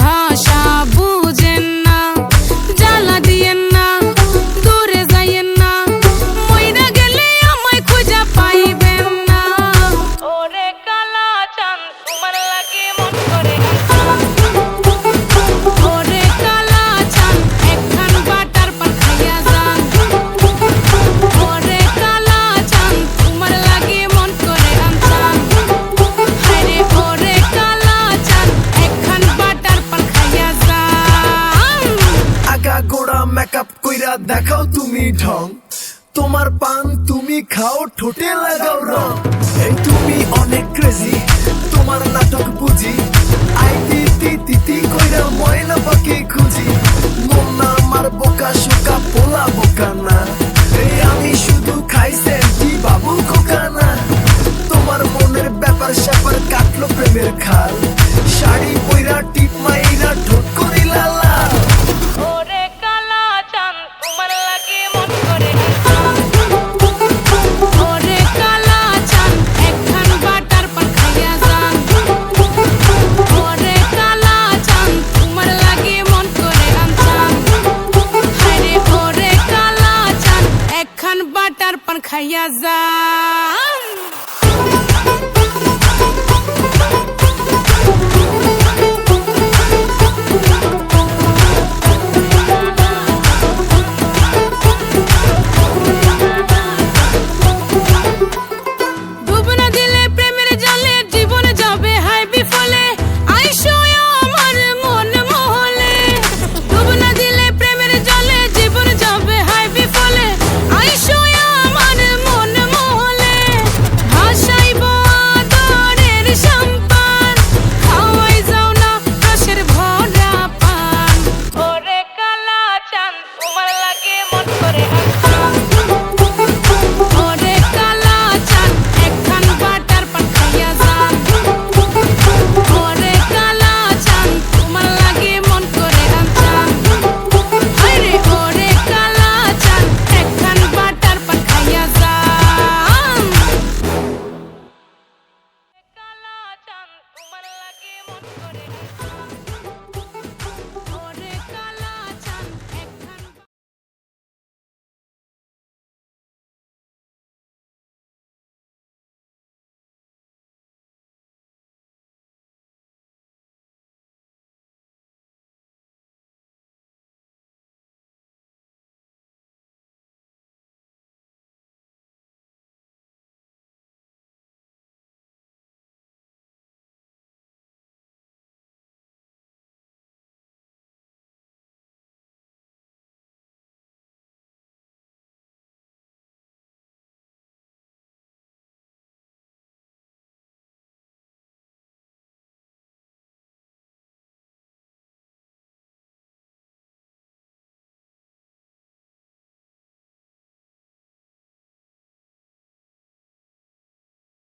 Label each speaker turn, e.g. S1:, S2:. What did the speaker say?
S1: ভাই মেকআপ দেখাও তুমি ঢং। তোমার পান তুমি খাও, ঠোঁটে লাগাও রং। এই তুমি অনেক ক্রেজি তোমার নাটক বুঝি আই তিতি তিতি কইরা ময়না পাখি খুঁজি। মন না আমার বোকা শোকা পোলা বোকা না। এই আমি শুধু খাই সেন্টি বাবু খোকা না। তোমার মনের ব্যাপার স্যাপার কাটলো প্রেমের খাল। শাড়ি পইরা টিপ মাইরা
S2: একখান বাটার পান খাইয়া যা